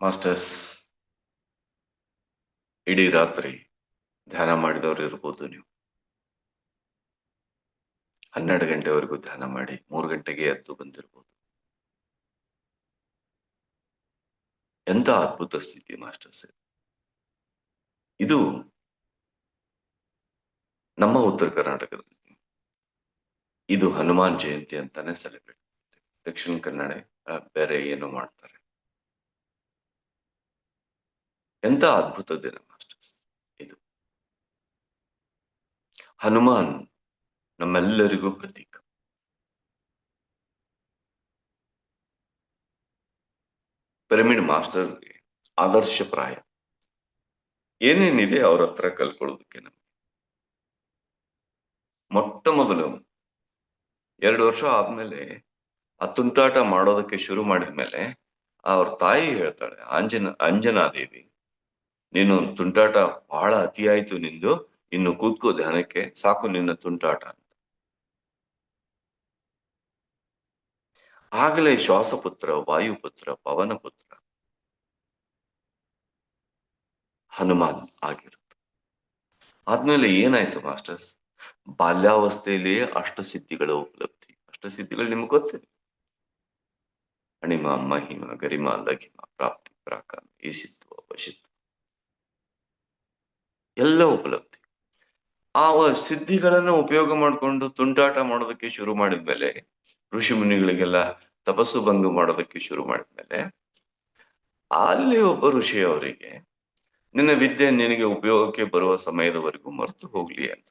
Masters ಇಡೀ ರಾತ್ರಿ ಧ್ಯಾನ ಮಾಡಿದವರು ಇರ್ಬೋದು ನೀವು. ಹನ್ನೆರಡು ಗಂಟೆವರೆಗೂ ಧ್ಯಾನ ಮಾಡಿ, ಮೂರು ಗಂಟೆಗೆ ಎದ್ದು ಬಂದಿರ್ಬೋದು. ಎಂತ ಅದ್ಭುತ ಸ್ಥಿತಿ ಮಾಸ್ಟರ್ಸ್ ಇದು. ನಮ್ಮ ಉತ್ತರ ಕರ್ನಾಟಕದಲ್ಲಿ. ಇದು ಹನುಮಾನ್ ಜಯಂತಿ ಅಂತಾನೆ ಸೆಲೆಬ್ರೇಟ್ ದಕ್ಷಿಣ ಕನ್ನಡ ಬೇರೆ ಏನು ಮಾಡ್ತಾರೆ? ಎಂತ ಅದ್ಭುತ ದಿನ ಇದು. ಹನುಮಾನ್ ನಮ್ಮೆಲ್ಲರಿಗೂ ಪ್ರತೀಕ. ಪಿರಮಿಡ್ ಮಾಸ್ಟರ್ ಆದರ್ಶಪ್ರಾಯ ಏನೇನಿದೆ ಅವ್ರ ಹತ್ರ ಕಲ್ಕೊಳ್ಳೋದಕ್ಕೆ ನಮ್ಗೆ? ಮೊಟ್ಟ ಮೊದಲು ಎರಡು ವರ್ಷ ಆದ್ಮೇಲೆ ಆ ತುಂಟಾಟ ಮಾಡೋದಕ್ಕೆ ಶುರು ಮಾಡಿದ್ಮೇಲೆ ಅವ್ರ ತಾಯಿ ಹೇಳ್ತಾಳೆ ಅಂಜನ ಅಂಜನಾದೇವಿ. ನೀನು ತುಂಟಾಟ ಬಹಳ ಅತಿಯಾಯಿತು ನಿಂದು. ಇನ್ನು ಕೂತ್ಕೋ ಧ್ಯಾನಕ್ಕೆ. ಸಾಕು ನಿನ್ನ ತುಂಟಾಟ ಅಂತ. ಆಗಲೇ ಶ್ವಾಸಪುತ್ರ, ವಾಯುಪುತ್ರ, ಪವನಪುತ್ರ. ಹನುಮಾನ್ ಆಗಿರುತ್ತೆ. ಆದ್ಮೇಲೆ ಏನಾಯ್ತು ಮಾಸ್ಟರ್ಸ್? ಬಾಲ್ಯಾವಸ್ಥೆಯಲ್ಲಿಯೇ ಅಷ್ಟಸಿದ್ಧಿಗಳ ಉಪಲಬ್ಧಿ. ಅಷ್ಟಸಿದ್ಧಿಗಳು ನಿಮ್ಗೆ ಗೊತ್ತಿದೆ ಅಣಿಮ, ಮಹಿಮ, ಗರಿಮ, ಲಘಿಮ, ಪ್ರಾಪ್ತಿ ಪ್ರಾಕಾಮ ಈಸಿತ್ವ ವಶಿತ್ವ ಎಲ್ಲ ಉಪಲಬ್ಧಿ. ಆ ಸಿದ್ಧಿಗಳನ್ನ ಉಪಯೋಗ ಮಾಡಿಕೊಂಡು ತುಂಟಾಟ ಮಾಡೋದಕ್ಕೆ ಶುರು ಮಾಡಿದ್ಮೇಲೆ ಋಷಿ ಮುನಿಗಳಿಗೆಲ್ಲ ತಪಸ್ಸು ಭಂಗ ಮಾಡೋದಕ್ಕೆ ಶುರು ಮಾಡಿದ್ಮೇಲೆ ಅಲ್ಲಿ ಒಬ್ಬ ಋಷಿ ಅವರಿಗೆ, ನಿನ್ನ ವಿದ್ಯೆ ನಿನಗೆ ಉಪಯೋಗಕ್ಕೆ ಬರುವ ಸಮಯದವರೆಗೂ ಮರೆತು ಹೋಗ್ಲಿ ಅಂತ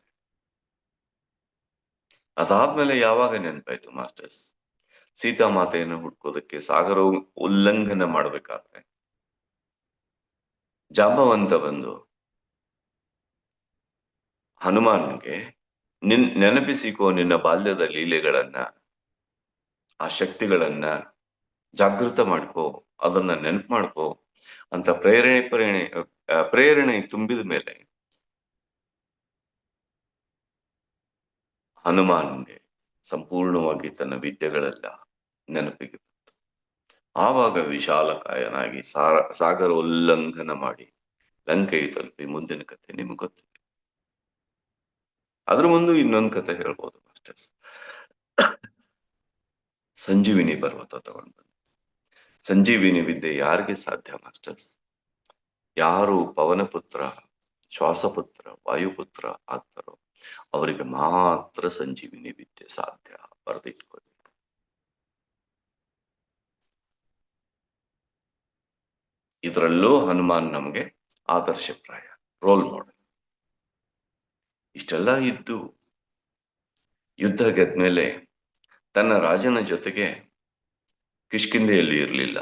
ಅದಾದ್ಮೇಲೆ ಯಾವಾಗ ನೆನಪಾಯ್ತು ಮಾಸ್ಟರ್ಸ್? ಸೀತಾ ಮಾತೆಯನ್ನು ಹುಡ್ಕೋದಕ್ಕೆ ಸಾಗರ ಉಲ್ಲಂಘನೆ ಮಾಡ್ಬೇಕಾದ್ರೆ, ಜಾಂಬವಂತ ಬಂದು ಹನುಮಾನ್ಗೆ, ನಿನ್ ನೆನಪಿಸಿಕೋ ನಿನ್ನ ಬಾಲ್ಯದ ಲೀಲೆಗಳನ್ನ, ಆ ಶಕ್ತಿಗಳನ್ನ ಜಾಗೃತ ಮಾಡ್ಕೋ, ಅದನ್ನ ನೆನಪು ಮಾಡ್ಕೋ ಅಂತ ಪ್ರೇರಣೆ ಪ್ರೇರಣೆ ಪ್ರೇರಣೆ ತುಂಬಿದ ಮೇಲೆ ಹನುಮಾನ್ಗೆ ಸಂಪೂರ್ಣವಾಗಿ ತನ್ನ ವಿದ್ಯೆಗಳೆಲ್ಲ ನೆನಪಿಗೆ ಬಂತು. ಆವಾಗ ವಿಶಾಲಕಾಯನಾಗಿ ಸಾರ ಸಾಗರ ಉಲ್ಲಂಘನ ಮಾಡಿ ಲಂಕೈ ತಲುಪಿ ಮುಂದಿನ ಕಥೆ ನಿಮಗೆ ಗೊತ್ತಿದೆ. ಅದ್ರ ಮುಂದೆ ಇನ್ನೊಂದು ಕಥೆ ಹೇಳ್ಬೋದು ಮಾಸ್ಟರ್ಸ್ ಸಂಜೀವಿನಿ ಪರ್ವತ ತಗೊಂಡ್ಬಂದು. ಸಂಜೀವಿನಿ ವಿದ್ಯೆ ಯಾರಿಗೆ ಸಾಧ್ಯ ಮಾಸ್ಟರ್ಸ್ ಯಾರು ಪವನಪುತ್ರ ಶ್ವಾಸಪುತ್ರ ವಾಯುಪುತ್ರ ಆಗ್ತಾರೋ ಅವರಿಗೆ ಮಾತ್ರ ಸಂಜೀವಿನಿ ವಿದ್ಯೆ ಸಾಧ್ಯ ಬರೆದಿಟ್ಕೊಳ್ಳಿ. ಇದರಲ್ಲೂ ಹನುಮಾನ್ ನಮಗೆ ಆದರ್ಶಪ್ರಾಯ ರೋಲ್ ಮಾಡೆಲ್ ಇಷ್ಟೆಲ್ಲ ಇದ್ದು ಯುದ್ಧ ಗೆದ್ಮೇಲೆ ತನ್ನ ರಾಜನ ಜೊತೆಗೆ ಕಿಷ್ಕಿಂದೆಯಲ್ಲಿ ಇರಲಿಲ್ಲ.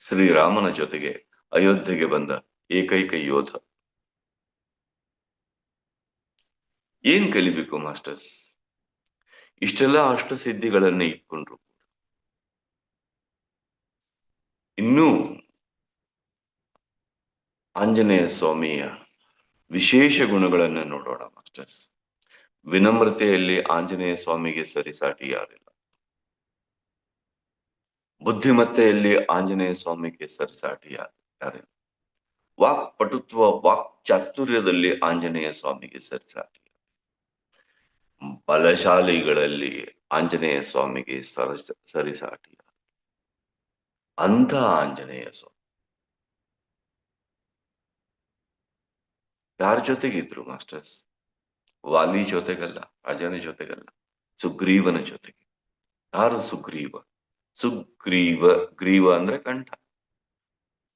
ಶ್ರೀರಾಮನ ಜೊತೆಗೆ ಅಯೋಧ್ಯೆಗೆ ಬಂದ ಏಕೈಕ ಯೋಧ. ಏನ್ ಕಲಿಬೇಕು ಮಾಸ್ಟರ್ಸ್? ಇಷ್ಟೆಲ್ಲ ಅಷ್ಟ ಸಿದ್ಧಿಗಳನ್ನ ಇಟ್ಕೊಂಡ್ರು. ಇನ್ನೂ ಆಂಜನೇಯ ಸ್ವಾಮಿಯ ವಿಶೇಷ ಗುಣಗಳನ್ನ ನೋಡೋಣ, ಮಾಸ್ಟರ್ಸ್. ವಿನಮ್ರತೆಯಲ್ಲಿ ಆಂಜನೇಯ ಸ್ವಾಮಿಗೆ ಸರಿಸಾಟಿ ಯಾರಿಲ್ಲ. ಬುದ್ಧಿಮತ್ತೆಯಲ್ಲಿ ಆಂಜನೇಯ ಸ್ವಾಮಿಗೆ ಸರಿಸಾಟಿ ಯಾರು, ಯಾರಿಲ್ಲ. ವಾಕ್, ಪಟುತ್ವ, ವಾಕ್ ಚಾತುರ್ಯದಲ್ಲಿ ಆಂಜನೇಯ ಸ್ವಾಮಿಗೆ ಸರಿಸಾಟಿ ಬಲಶಾಲಿಗಳಲ್ಲಿ ಆಂಜನೇಯ ಸ್ವಾಮಿಗೆ ಸರ ಸರಿಸಾಟಿ ಅಂಥ ಆಂಜನೇಯ ಸ್ವಾಮಿ. ಯಾರ ಜೊತೆಗಿದ್ರು ಮಾಸ್ಟರ್ಸ್? ವಾಲಿ ಜೊತೆಗಲ್ಲ ರಾಜನ ಜೊತೆಗಲ್ಲ, ಸುಗ್ರೀವನ ಜೊತೆಗೆ. ಯಾರು ಸುಗ್ರೀವ? ಸುಗ್ರೀವ, ಗ್ರೀವ ಅಂದ್ರೆ ಕಂಠ.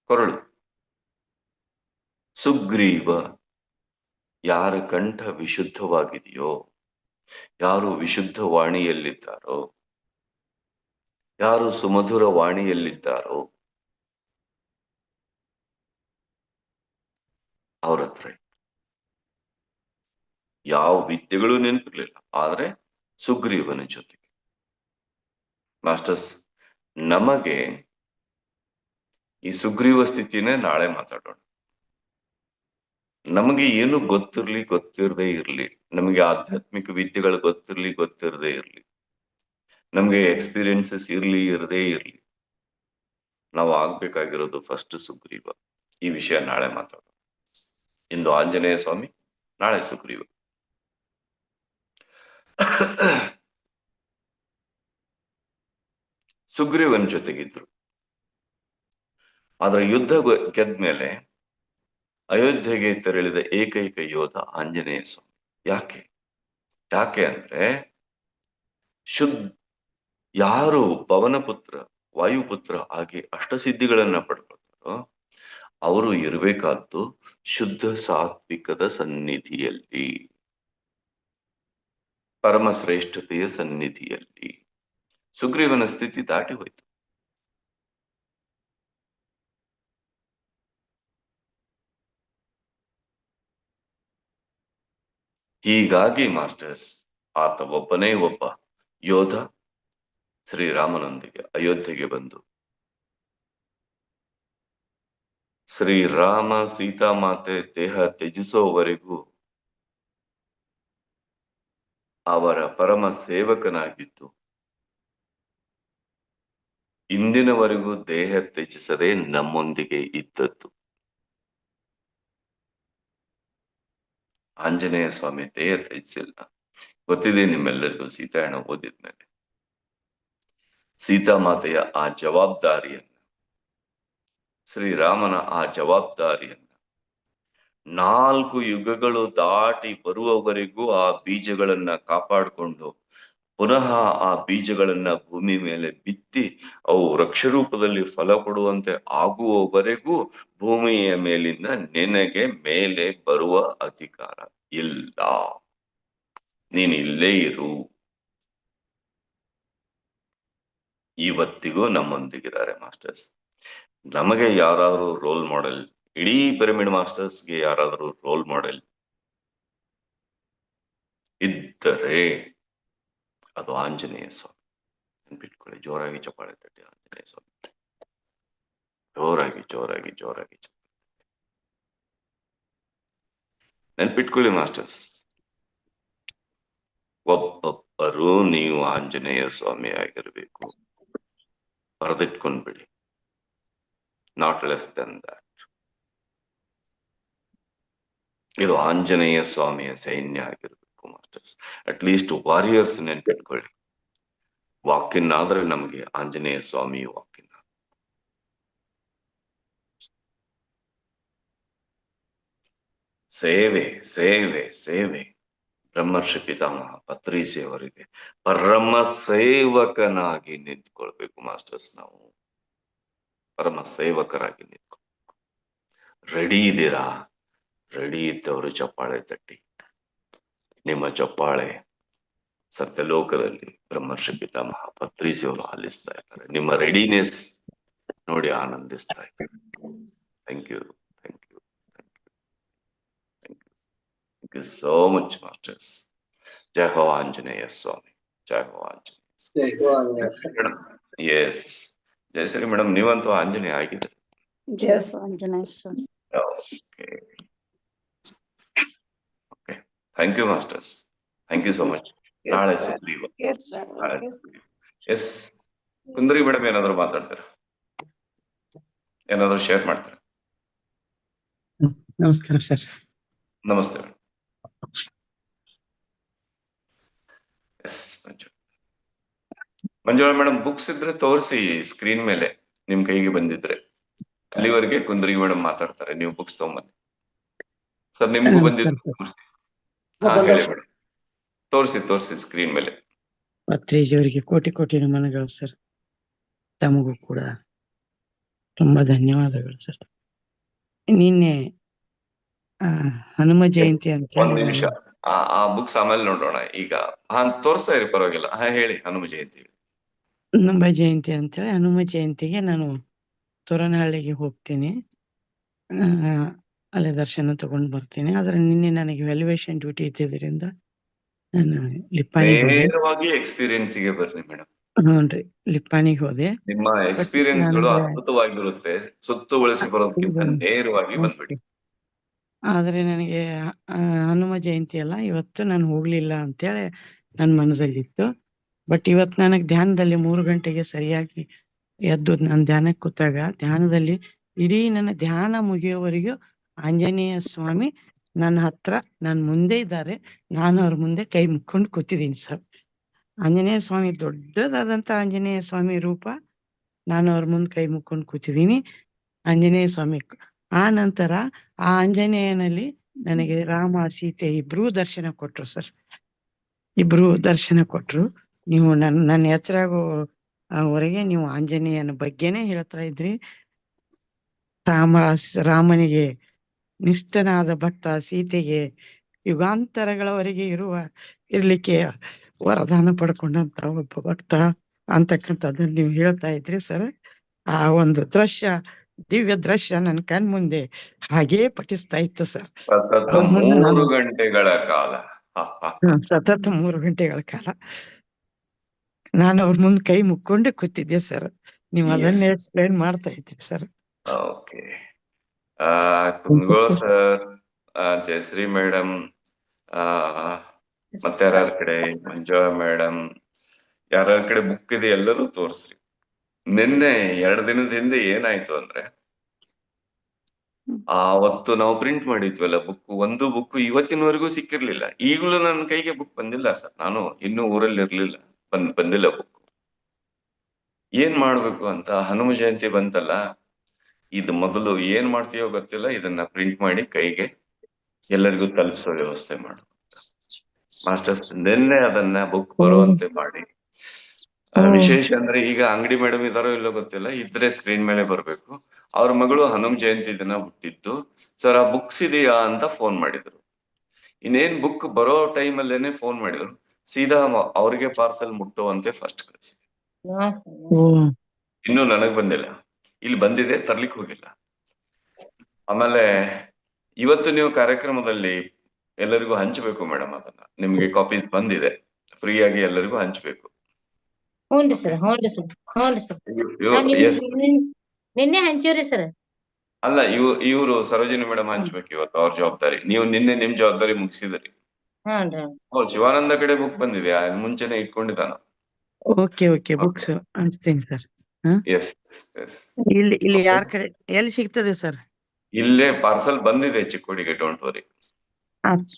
ಕೊರಳು. ಸುಗ್ರೀವ, ಯಾರ ಕಂಠ ವಿಶುದ್ಧವಾಗಿದೆಯೋ, ಯಾರು ವಿಶುದ್ಧ ವಾಣಿಯಲ್ಲಿದ್ದಾರೋ, ಯಾರು ಸುಮಧುರ ವಾಣಿಯಲ್ಲಿದ್ದಾರೋ, ಅವರತ್ರೇ. ಯಾವ ವಿದ್ಯೆಗಳು ನೆನಪಿರ್ಲಿಲ್ಲ. ಆದ್ರೆ ಸುಗ್ರೀವನ ಜೊತೆಗೆ. ಮಾಸ್ಟರ್ಸ್, ನಮಗೆ ಈ ಸುಗ್ರೀವ ಸ್ಥಿತಿನೇ ನಾಳೆ ಮಾತಾಡೋಣ. ನಮಗೆ ಏನು ಗೊತ್ತಿರ್ಲಿ ಗೊತ್ತಿರದೇ ಇರ್ಲಿ. ನಮಗೆ ಆಧ್ಯಾತ್ಮಿಕ ವಿದ್ಯೆಗಳು ಗೊತ್ತಿರ್ಲಿ ಗೊತ್ತಿರದೇ ಇರ್ಲಿ. ನಮ್ಗೆ ಎಕ್ಸ್ಪೀರಿಯನ್ಸಸ್ ಇರ್ಲಿ ಇರದೇ ಇರ್ಲಿ. ನಾವು ಆಗ್ಬೇಕಾಗಿರೋದು ಫಸ್ಟ್ ಸುಗ್ರೀವ. ಈ ವಿಷಯ ನಾಳೆ ಮಾತಾಡೋಣ. ಇಂದು ಆಂಜನೇಯ ಸ್ವಾಮಿ, ನಾಳೆ ಸುಗ್ರೀವ. ಸುಗ್ರೀವನ್ ಜೊತೆಗಿದ್ರು. ಆದ್ರೆ ಯುದ್ಧ ಗೆದ್ಮೇಲೆ ಅಯೋಧ್ಯೆಗೆ ತೆರಳಿದ ಏಕೈಕ ಯೋಧ ಆಂಜನೇಯ ಸ್ವಾಮಿ. ಯಾಕೆ? ಯಾಕೆ ಅಂದ್ರೆ ಶುದ್ಧ, ಯಾರು ಪವನಪುತ್ರ ವಾಯುಪುತ್ರ ಆಗಿ ಅಷ್ಟಸಿದ್ಧಿಗಳನ್ನ ಪಡ್ಕೊಳ್ತಾರೋ, ಅವರು ಇರಬೇಕಾದ್ದು ಶುದ್ಧ ಸಾತ್ವಿಕದ ಸನ್ನಿಧಿಯಲ್ಲಿ. ಪರಮ ಶ್ರೇಷ್ಠತೆಯ ಸನ್ನಿಧಿಯಲ್ಲಿ ಸುಗ್ರೀವನ ಸ್ಥಿತಿ ದಾಟಿ ಹೋಯಿತು. ಹೀಗಾಗಿ ಮಾಸ್ಟರ್ಸ್, ಆತ ಒಬ್ಬನೇ ಒಬ್ಬ ಯೋಧ ಶ್ರೀರಾಮನೊಂದಿಗೆ ಅಯೋಧ್ಯೆಗೆ ಬಂದು. ಶ್ರೀರಾಮ ಸೀತಾಮಾತೆ ದೇಹ ತ್ಯಜಿಸೋವರೆಗೂ ಅವರ ಪರಮ ಸೇವಕನಾಗಿದ್ದು. ಇಂದಿನವರೆಗೂ ದೇಹ ತ್ಯಜಿಸದೆ ನಮ್ಮೊಂದಿಗೆ ಇದ್ದದ್ದು. ಆಂಜನೇಯ ಸ್ವಾಮಿ ದೇಹ ತ್ಯಜಿಸಿಲ್ಲ. ಗೊತ್ತಿದೆ ನಿಮ್ಮೆಲ್ಲರಿಗೂ ಸೀತಾಯಣ ಓದಿದ್ಮೇಲೆ. ಸೀತಾಮಾತೆಯ ಆ ಜವಾಬ್ದಾರಿಯನ್ನು, ಶ್ರೀರಾಮನ ಆ ಜವಾಬ್ದಾರಿಯನ್ನ ನಾಲ್ಕು ಯುಗಗಳು ದಾಟಿ ಬರುವವರೆಗೂ ಆ ಬೀಜಗಳನ್ನ ಕಾಪಾಡಿಕೊಂಡು ಪುನಃ ಆ ಬೀಜಗಳನ್ನ ಭೂಮಿ ಮೇಲೆ ಬಿತ್ತಿ ಅವು ವೃಕ್ಷರೂಪದಲ್ಲಿ ಫಲ ಕೊಡುವಂತೆ ಆಗುವವರೆಗೂ ಭೂಮಿಯ ಮೇಲಿಂದ ನಿನಗೆ ಮೇಲೆ ಬರುವ ಅಧಿಕಾರ ಇಲ್ಲ. ನೀನ್ ಇಲ್ಲೇ ಇರು. ಇವತ್ತಿಗೂ ನಮ್ಮೊಂದಿಗಿದ್ದಾರೆ ಮಾಸ್ಟರ್ಸ್. ನಮಗೆ ಯಾರಾದರೂ ರೋಲ್ ಮಾಡೆಲ್ ಇಡೀ ಪಿರಮಿಡ್ ಮಾಸ್ಟರ್ಸ್ಗೆ ಯಾರಾದರೂ ರೋಲ್ ಮಾಡೆಲ್ ಇದ್ದರೆ ಅದು ಆಂಜನೇಯ ಸ್ವಾಮಿ. ನೆನ್ಪಿಟ್ಕೊಳ್ಳಿ ಜೋರಾಗಿ ಚಪಾಳೆ ತಟ್ಟಿ, ಆಂಜನೇಯ ಸ್ವಾಮಿ. ಜೋರಾಗಿ ಜೋರಾಗಿ ಜೋರಾಗಿ ನೆನ್ಪಿಟ್ಕೊಳ್ಳಿ ಮಾಸ್ಟರ್ಸ್ ಒಬ್ಬೊಬ್ಬರು ನೀವು ಆಂಜನೇಯ ಸ್ವಾಮಿ ಆಗಿರಬೇಕು. ಬರೆದಿಟ್ಕೊಂಡ್ಬಿಡಿ. ನಾಟ್ ಲೆಸ್ ದನ್ ದಟ್ ಇದು ಆಂಜನೇಯ ಸ್ವಾಮಿಯ ಸೈನ್ಯ ಆಗಿರಬೇಕು, ಮಾಸ್ಟರ್ಸ್. ಅಟ್ ಲೀಸ್ಟ್ ವಾರಿಯರ್ಸ್ ನೆನ್ಪಿಟ್ಕೊಳ್ಳಿ. ವಾಕಿನ್ ಆದ್ರೆ ನಮಗೆ ಆಂಜನೇಯ ಸ್ವಾಮಿ ವಾಕಿನ್ ಸೇವೆ ಸೇವೆ ಸೇವೆ. ಬ್ರಹ್ಮರ್ಷಿ ಪಿತಾಮಹ ಪತ್ರಿಸಿ ಅವರಿಗೆ ಪರಮ ಸೇವಕನಾಗಿ ನಿಂತ್ಕೊಳ್ಬೇಕು, ಮಾಸ್ಟರ್ಸ್ ನಾವು. ಪರಮ ಸೇವಕರಾಗಿ ನಿಂತ್ಕೊಳ್ಬೇಕು. ರೆಡಿ ಇದ್ದೀರಾ ರೆಡಿ ಇದ್ದವರು ಚಪ್ಪಾಳೆ ತಟ್ಟಿ. ನಿಮ್ಮ ಚಪ್ಪಾಳೆ ಸತ್ಯಲೋಕದಲ್ಲಿ ಬ್ರಹ್ಮರ್ಷಿ ಪಿತಾಮಹ ಪತ್ರಿಸಿ ಅವರು ಆಲಿಸ್ತಾ ಇದ್ದಾರೆ. ನಿಮ್ಮ ರೆಡಿನೆಸ್ ನೋಡಿ ಆನಂದಿಸ್ತಾ ಇದ್ದಾರೆ thank you thank you thank you thank you thank you so much masters ಜಯ ಹೋ ಆಂಜನೇಯ ಸ್ವಾಮಿ ಜಯ ಹೋ Anjaneya madam yes Jayashree madam ನೀವಂತೂ ಆಂಜನೇಯ ಆಗಿದೆ Yes, thank you masters thank you so much ನಾಳೆ Yes, sir. Sugriva Yes, Yes. Yes Kundri madam ಏನಾದ್ರು ಮಾತಾಡ್ತೀರಾ? ಏನಾದ್ರು share ಮಾಡ್ತೀರಾ? ನಮಸ್ಕಾರ ಸರ್ ನಮಸ್ತೆ. Yes Manju. Manjula madam books ಇದ್ರೆ ತೋರಿಸಿ ಸ್ಕ್ರೀನ್ ಮೇಲೆ. ನಿಮ್ ಕೈಗೆ ಬಂದಿದ್ರೆ. ಅಲ್ಲಿವರೆಗೆ ಕುಂದ್ರಿ ಮೇಡಮ್ ಮಾತಾಡ್ತಾರೆ. ನೀವು ಬುಕ್ಸ್ ತಗೊಂಬನ್ನಿ. ಸರ್ ನಿಮ್ಗೂ ಬಂದಿದ್ರೆ ತೋರಿಸಿ. ತೋರಿಸಿ ತೋರಿಸಿ ಸ್ಕ್ರೀನ್ ಮೇಲೆ. ಪತ್ರಿಜಿಯವರಿಗೆ ಕೋಟಿ ಕೋಟಿ ನಮನಗಳು ಸರ್ ತಮಗೂ ಕೂಡ ತುಂಬಾ ಧನ್ಯವಾದಗಳು ಸರ್ ನಿನ್ನೆ ಹನುಮ ಜಯಂತಿ ಅಂತ ಒಂದ್ ಹೇಳಿ ನಿಮಿಷ. ಆ ಬುಕ್ಸ್ ಆಮೇಲೆ ನೋಡೋಣ. ಈಗ ತೋರಿಸ್ತಾ ಇರಿ ಪರವಾಗಿಲ್ಲ. ಹಾ ಹೇಳಿ ಹನುಮ ಜಯಂತಿ. ಹನುಮ ಜಯಂತಿ ಅಂತ ಹೇಳಿ ಹನುಮ ಜಯಂತಿಗೆ ನಾನು ತೋರನಹಳ್ಳಿಗೆ ಹೋಗ್ತೀನಿ. ಅಲ್ಲಿ ದರ್ಶನ ತಗೊಂಡ್ ಬರ್ತೀನಿ. ಆದ್ರೆ ನಿನ್ನೆ ನನಗೆ ವ್ಯಾಲ್ಯೂಯೇಷನ್ ಡ್ಯೂಟಿ ಇದ್ದಿದ್ರಿಂದ ನಾನು ಲಿಪ್ಪಾನಿ ಎಕ್ಸ್ಪೀರಿಯನ್ಸ್ಗೆ ಬರ್ರಿ ಮೇಡಮ್ ಹ್ಞೂನ್ರಿ ಲಿಪ್ಪಾನಿಗೆ ಹೋದೆ. ನಿಮ್ಮ ಎಕ್ಸ್ಪೀರಿಯನ್ಸ್ಗಳು ಅದ್ಭುತವಾಗಿರುತ್ತೆ. ಸುತ್ತುಗೊಳಿಸಿ ಬರೋದಕ್ಕಿಂತ. ನೇರವಾಗಿ ಬಂದ್ಬಿಡಿ. ಆದ್ರೆ ನನಗೆ ಹನುಮ ಜಯಂತಿ ಅಲ್ಲ ಇವತ್ತು ನಾನು ಹೋಗ್ಲಿಲ್ಲ ಅಂತೇಳಿ ನನ್ನ ಮನಸ್ಸಲ್ಲಿತ್ತು. ಬಟ್ ಇವತ್ ನನಗೆ ಧ್ಯಾನದಲ್ಲಿ ಮೂರು ಗಂಟೆಗೆ ಸರಿಯಾಗಿ ಎದ್ದು ನಾನು ಧ್ಯಾನಕ್ಕೆ ಕೂತಾಗ ಧ್ಯಾನದಲ್ಲಿ ಇಡೀ ನನ್ನ ಧ್ಯಾನ ಮುಗಿಯೋವರೆಗೂ ಆಂಜನೇಯ ಸ್ವಾಮಿ ನನ್ನ ಹತ್ರ ನನ್ನ ಮುಂದೆ ಇದ್ದಾರೆ. ನಾನು ಅವ್ರ ಮುಂದೆ ಕೈ ಮುಕ್ಕೊಂಡು ಕೂತಿದ್ದೀನಿ ಸರ್. ಆಂಜನೇಯ ಸ್ವಾಮಿ ದೊಡ್ಡದಾದಂತ ಆಂಜನೇಯ ಸ್ವಾಮಿ ರೂಪ. ನಾನು ಅವ್ರ ಮುಂದೆ ಕೈ ಮುಕ್ಕೊಂಡು ಕೂತಿದ್ದೀನಿ. ಆಂಜನೇಯ ಸ್ವಾಮಿ, ಆ ನಂತರ ಆ ಆಂಜನೇಯನಲ್ಲಿ ನನಗೆ ರಾಮ ಸೀತೆ ಇಬ್ರು ದರ್ಶನ ಕೊಟ್ರು ಸರ್. ಇಬ್ರು ದರ್ಶನ ಕೊಟ್ರು. ನೀವು ನನ್, ನನ್ನ ಹೆಸರಾಗೋವರೆಗೆ ವರೆಗೆ ನೀವು ಆಂಜನೇಯನ ಬಗ್ಗೆನೆ ಹೇಳ್ತಾ ಇದ್ರಿ. ರಾಮ, ರಾಮನಿಗೆ ನಿಷ್ಠನಾದ ಭಕ್ತ ಸೀತೆಗೆ ಯುಗಾಂತರಗಳವರೆಗೆ ಇರುವ ಇರ್ಲಿಕ್ಕೆ ವರದಾನ ಪಡ್ಕೊಂಡಂತ ಒಬ್ಬ ಭಕ್ತ ಅಂತಕ್ಕಂಥದ್ದು ನೀವು ಹೇಳ್ತಾ ಇದ್ರಿ ಸರ್. ಆ ಒಂದು ದೃಶ್ಯ ದಿವ್ಯ ದೃಶ್ಯ ನನ್ನ ಕಣ್ ಮುಂದೆ ಹಾಗೇ ಪಠಿಸ್ತಾ ಇತ್ತು ಸರ್. ಮೂರು ಗಂಟೆಗಳ ಕಾಲ. ಸತತ ಮೂರು ಗಂಟೆಗಳ ಕಾಲ. ನಾನು ಅವ್ರ ಮುಂದೆ ಕೈ ಮುಕ್ಕೊಂಡೆ ಕೂತಿದ್ದೆ ಸರ್. ನೀವು ಅದನ್ನೇ ಎಕ್ಸ್ಪ್ಲೈನ್ ಮಾಡ್ತಾ ಇದ್ರಿ sir. Okay Kundagol sir. Sir Jayashree madam ಆ ಮತ್ತೆ ಯಾರ್ಯಾರ ಕಡೆ? ಮಂಜುಳಾ ಮೇಡಮ್ ಯಾರ್ಯಾರ ಕಡೆ ಬುಕ್ ಇದೆ ಎಲ್ಲರೂ ತೋರಿಸ್ರಿ. ನಿನ್ನೆ ಎರಡು ದಿನದ ಹಿಂದೆ ಏನಾಯ್ತು ಅಂದ್ರೆ ಆವತ್ತು ನಾವು ಪ್ರಿಂಟ್ ಮಾಡಿದ್ವಲ್ಲ ಬುಕ್ ಒಂದು ಬುಕ್ ಇವತ್ತಿನವರೆಗೂ ಸಿಕ್ಕಿರ್ಲಿಲ್ಲ. ಈಗಲೂ ನನ್ನ ಕೈಗೆ ಬುಕ್ ಬಂದಿಲ್ಲ ಸರ್. ನಾನು ಇನ್ನೂ ಊರಲ್ಲಿ ಇರ್ಲಿಲ್ಲ. ಬಂದ್ ಬಂದಿಲ್ಲ ಬುಕ್ ಏನ್ ಮಾಡ್ಬೇಕು ಅಂತ ಹನುಮ ಜಯಂತಿ ಬಂತಲ್ಲ ಇದು ಮೊದಲು ಏನ್ ಮಾಡ್ತೀಯೋ ಗೊತ್ತಿಲ್ಲ ಇದನ್ನ ಪ್ರಿಂಟ್ ಮಾಡಿ ಕೈಗೆ ಎಲ್ಲರಿಗೂ ತಲುಪಿಸೋ ವ್ಯವಸ್ಥೆ ಮಾಡು. ಮಾಸ್ಟರ್ಸ್ ನಿನ್ನೆ ಅದನ್ನ ಬುಕ್ ಬರುವಂತೆ ಮಾಡಿ. ವಿಶೇಷ ಅಂದ್ರೆ ಈಗ ಅಂಗಡಿ ಮೇಡಮ್ ಇದಾರೋ ಇಲ್ಲೋ ಗೊತ್ತಿಲ್ಲ ಇದ್ರೆ ಸ್ಕ್ರೀನ್ ಮೇಲೆ ಬರ್ಬೇಕು. ಅವ್ರ ಮಗಳು ಹನುಮ ಜಯಂತಿ ದಿನ ಹುಟ್ಟಿದ್ದು. ಸರ್ ಆ ಬುಕ್ಸ್ ಇದೆಯಾ ಅಂತ ಫೋನ್ ಮಾಡಿದ್ರು. ಇನ್ನೇನ್ ಬುಕ್ ಬರೋ ಟೈಮ್ ಅಲ್ಲೇನೆ ಫೋನ್ ಮಾಡಿದ್ರು. ಸೀದಾ ಅವ್ರಿಗೆ ಪಾರ್ಸೆಲ್ ಮುಟ್ಟುವಂತೆ ಫಸ್ಟ್ ಕಳಿಸಿದೆ. ಇನ್ನು ನನಗ್ ಬಂದಿಲ್ಲ. ಇಲ್ಲಿ ಬಂದಿದೆ ತರ್ಲಿಕ್ಕೆ ಹೋಗಿಲ್ಲ. ಆಮೇಲೆ ಇವತ್ತು ನೀವು ಕಾರ್ಯಕ್ರಮದಲ್ಲಿ ಎಲ್ಲರಿಗೂ ಹಂಚಬೇಕು ಮೇಡಮ್ ಅದನ್ನ. ನಿಮ್ಗೆ ಕಾಪೀಸ್ ಬಂದಿದೆ. ಫ್ರೀ ಆಗಿ ಎಲ್ಲರಿಗೂ ಹಂಚಬೇಕು. ನಿನ್ನೆ ಹಂಚಿವ್ರಿ ಸರ್. ಅಲ್ಲ ಇವ್ ಇವರು ಸರೋಜಿನಿ ಮೇಡಮ್ ಹಂಚ್ಬೇಕು ಇವತ್ತು ಅವ್ರ ಜವಾಬ್ದಾರಿ. ನೀವು ನಿನ್ನೆ ನಿಮ್ ಜವಾಬ್ದಾರಿ ಮುಗಿಸಿದ್ರಿ. ಹೌದು ಶಿವಾನಂದ ಕಡೆ ಬುಕ್ ಬಂದಿದೆ ಮುಂಚೆನೆ ಇಟ್ಕೊಂಡಿದ್ದಾನ? ಓಕೆ ಓಕೆ ಬುಕ್ಸ್ ಹಂಚ್ತೀನಿ ಸರ್. ಎಸ್ ಎಸ್ ಇಲ್ಲಿ ಇಲ್ಲಿ ಯಾರ ಕಡೆ ಎಲ್ಲಿ ಸಿಗ್ತದೆ ಸರ್ ಇಲ್ಲೇ ಪಾರ್ಸಲ್ ಬಂದಿದೆ ಚಿಕ್ಕೋಡಿಗೆ ಡೋಂಟ್ ವರಿ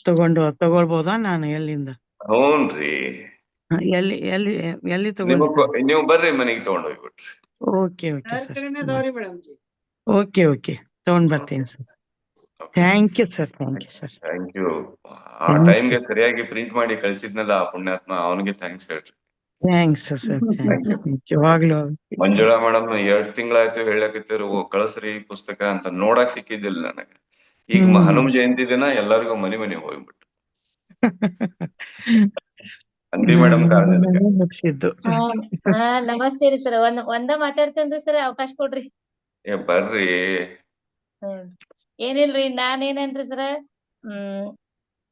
ತಗೊಂಡು ತಗೊಳ್ಬೋದಾ ನಾನು ಎಲ್ಲಿಂದ? ಹ್ಞೂನ್ರಿ ಹ, ಎಲ್ಲಿ ಎಲ್ಲಿ ಎಲ್ಲಿ ತಗೊಂಡು ನೀವು ಬರ್ರಿ ಮನೆಗೆ ತಗೊಂಡ್ ಹೋಗ್ಬಿಟ್ರಿ okay okay sir okay okay ತಗೊಂಡ್ ಬರ್ತೀನಿ sir thank you sir thank you sir thank you ಆ. ಟೈಮ್ಗೆ ಸರಿಯಾಗಿ ಪ್ರಿಂಟ್ ಮಾಡಿ ಕಳಿಸಿದ್ನಲ್ಲ ಆ ಪುಣ್ಯಾತ್ಮ ಅವನಿಗೆ ಥ್ಯಾಂಕ್ಸ್ ಹೇಳ್ರಿ. ಥ್ಯಾಂಕ್ಸ್ ಸರ್ ನಿಜವಾಗ್ಲೂ ಮಂಜುಳಾ ಮೇಡಮ್ ಎರಡ್ ತಿಂಗಳಾಯ್ತು ಹೇಳಕತ್ತಿರು ಕಳಸ್ರಿ ಈ ಪುಸ್ತಕ ಅಂತ ನೋಡಕ್ ಸಿಕ್ಕಿದ್ದಿಲ್ಲ ನನಗೆ. ಈಗ. ಹನುಮ ಜಯಂತಿ ದಿನ ಎಲ್ಲರಿಗೂ ಮನೆ ಮನೆ ಹೋಗ್ಬಿಟ್ಟು ಅಂದಿ ಮೇಡಮ್ ಕಾರಣಕ್ಕೆ ಮುಗಿಸಿದ್ದು. ಹಾ ನಮಸ್ತೆ ರೀ ಸರ್ ಒಂದ್ ಒಂದ ಮಾತಾಡ್ತೇನ್ರಿ ಸರ್ ಅವಕಾಶ ಕೊಡ್ರಿ. ಏ ಬರ್ರಿ. ಏನಿಲ್ರಿ ನಾನೇನ್ರಿ ಸರ್ ಹ್ಮ್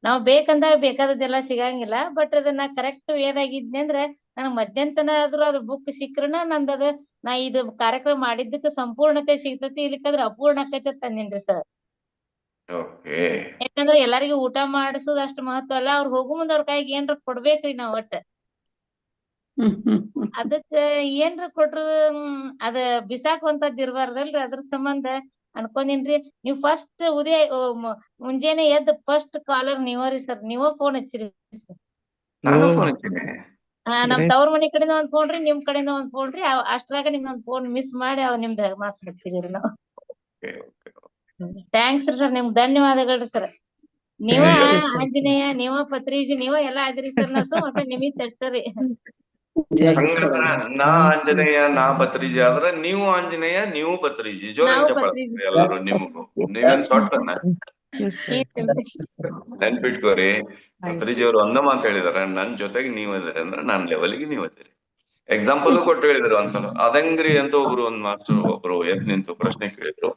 ನಾವ್ ಬೇಕಂದಾಗ ಬೇಕಾದದ್ದೆಲ್ಲ ಸಿಗಂಗಿಲ್ಲ ಬಟ್ ಅದನ್ನ ಕರೆಕ್ಟ್ ವೇದಾಗಿದ್ನಿ ಅಂದ್ರ ನನಗ್ ಮಧ್ಯಂತನ ಆದ್ರೂ ಅದ್ರ ಬುಕ್ ಸಿಕ್ರನ ನಂದದ ನಾ ಇದು ಕಾರ್ಯಕ್ರಮ ಮಾಡಿದ್ದಕ್ಕ ಸಂಪೂರ್ಣತೆ ಸಿಗ್ತತಿ ಇಲ್ಲಿಕಂದ್ರ ಅಪೂರ್ಣ ಆಕೈತಿ ಅಂತ ತಂದಿನ್ರಿ ಸರ್ ಓಕೆ ಯಾಕಂದ್ರ ಎಲ್ಲರಿಗೂ ಊಟ ಮಾಡಿಸೋದ್ ಅಷ್ಟ್ ಮಹತ್ವ ಅಲ್ಲ ಅವ್ರ ಹೋಗು ಮುಂದ ಅವ್ರ ಕೈಗೆ ಏನ್ರ ಕೊಡ್ಬೇಕ್ರಿ ನಾವ್ ಒಟ್ಟ. ಅದಕ್ಕ ಏನ್ರ ಕೊಟ್ರು ಅದ ಬಿಸಾಕುವಂತದ್ ಇರ್ಬಾರ್ದಲ್ರಿ ಅದ್ರ ಸಂಬಂಧ ಅನ್ಕೊಂಡೇನ್ರಿ ನೀವ್ ಫಸ್ಟ್ ಉದಯ ಮುಂಜಾನೆ ಎದ್ದ್ ಫಸ್ಟ್ ಕಾಲರ್ ನೀವರಿ ಸರ್ ನೀವ ಫೋನ್ ಹಚ್ಚಿರಿ ಸರ್ ನಾನು ಫೋನ್ ಹಚ್ಚಿನಿ ನಮ್. ತವ್ರ ಮನಿ ಕಡೆಯಿಂದ ಒಂದ್ ಫೋನ್ ರೀ ನಿಮ್ ಕಡೆಯಿಂದ ಒಂದ್ ಫೋನ್ ರೀ. ಅಷ್ಟರಾಗ ಅಷ್ಟ್ರಾಗ ನಿಮ್ದೊಂದ್ ಫೋನ್ ಮಿಸ್ ಮಾಡಿ ಅವ್ ನಿಮ್ದ ಮಾತ್ ಹಚ್ಚಿರಿ ನಾವು. ಓಕೆ ಓಕೆ ಥ್ಯಾಂಕ್ಸ್ ರೀ ಸರ್ ನಿಮ್ಗ್ ಧನ್ಯವಾದಗಳು ಸರ್ ನೀವ. ಆಂಜನೇಯ ನೀವ ಪತ್ರಿಜಿ ನೀವ ಎಲ್ಲಾ ಆದ್ರಿ ಸರ್ ನಾವ್ ಮತ್ತ ನಿಮಗ್ ಹಂಗಂದ್ರ ನಾ ಆಂಜನೇಯ ನಾ ಬತ್ರಿಜಿ ಆದ್ರ ನೀವು ಆಂಜನೇಯ ನೀವು ಬತ್ರಿಜಿ ಜೋರ ಚಪ್ಪಾಳೆ ಭತ್ರಿಜಿ. ಎಲ್ಲರೂ ನಿಮಗೂ. ನೀವೇನ್ sir. ನೆನ್ಪಿಟ್ಕೋರಿ. ಬತ್ರಿಜಿ ಅವರು ಒಂದ ಮಾತು ಹೇಳಿದಾರೆ ನನ್ ಜೊತೆಗೆ ನೀವ್ ಇದಾರೆ ಅಂದ್ರೆ ನಾನ್ ಲೆವೆಲ್ಗೆ ನೀವ್ ಇದ್ದೀರಿ. ಎಕ್ಸಾಂಪಲ್ ಕೊಟ್ಟು ಹೇಳಿದ್ರು ಒಂದ್ಸಲ. ಅದಂಗ್ರಿ ಅಂತ ಒಬ್ರು ಒಂದ್ ಮಾತು ಒಬ್ರು ಎದ್ ನಿಂತು ಪ್ರಶ್ನೆ ಕೇಳಿದ್ರು.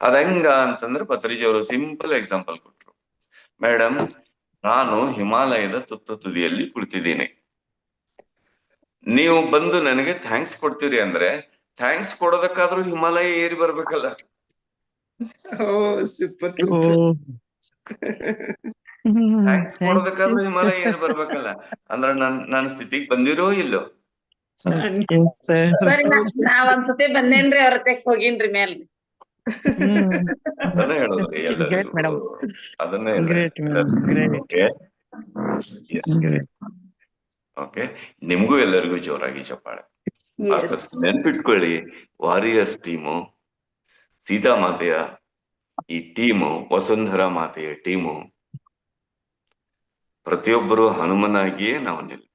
ಅದಂಗ ಅಂತಂದ್ರೆ ಪತ್ರೀಜಿ ಅವರು ಸಿಂಪಲ್ ಎಕ್ಸಾಂಪಲ್ ಕೊಟ್ರು. ಮೇಡಮ್ ನಾನು ಹಿಮಾಲಯದ ತುತ್ತ ತುದಿಯಲ್ಲಿ ಕುಳಿತಿದ್ದೀನಿ. ನೀವು ಬಂದು ನನಗೆ ಥ್ಯಾಂಕ್ಸ್ ಕೊಡ್ತೀರಿ ಅಂದ್ರೆ ಥ್ಯಾಂಕ್ಸ್ ಕೊಡೋದಕ್ಕಾದ್ರೂ ಹಿಮಾಲಯ ಏರಿ ಬರ್ಬೇಕಲ್ಲ. ಸೂಪರ್ ಥ್ಯಾಂಕ್ಸ್ ಕೊಡೋದಕ್ಕಾದ್ರೂ ಹಿಮಾಲಯ ಏರಿ ಬರ್ಬೇಕಲ್ಲ. ಅಂದ್ರ ನನ್ ನನ್ನ ಸ್ಥಿತಿಗೆ ಬಂದಿರೋ ಇಲ್ಲೋ? ನಾವ್ ಒಂದ್ಸತಿ ಬಂದೇನ್ರಿ ಅವ್ರ ತೆಕ್ ಹೋಗಿನ್ರಿ ಮೇಲ್. ಅದನ್ನೇ ಹೇಳೋದು ಅದನ್ನೇ. ಓಕೆ ನಿಮಗೂ ಎಲ್ಲರಿಗೂ ಜೋರಾಗಿ ಚಪ್ಪಾಳೆ ನೆನ್ಪಿಟ್ಕೊಳ್ಳಿ ವಾರಿಯರ್ಸ್ ಟೀಮು ಸೀತಾ ಮಾತೆಯ ಈ ಟೀಮು ವಸುಂಧರಾ ಮಾತೆಯ ಟೀಮು ಪ್ರತಿಯೊಬ್ಬರು ಹನುಮನಾಗಿಯೇ ನಾವು ನಿಲ್ಬೇಕು.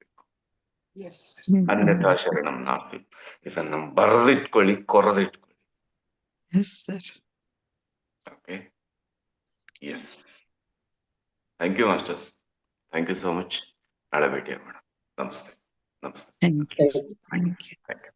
ಅನ್ಯಥಾ ಶರಣಂ ನಾಸ್ತಿ ಇದನ್ನ ಬರೆದಿಟ್ಕೊಳ್ಳಿ ಕೊರೆದಿಟ್ಕೊಳ್ಳಿ. Okay yes thank you masters thank you so much ನಾಳೆ ಭೇಟಿ ಮಾಡೋಣ ನಮಸ್ತೆ ನಮಸ್ತೆ Thank you. sir. Thank you. Thank you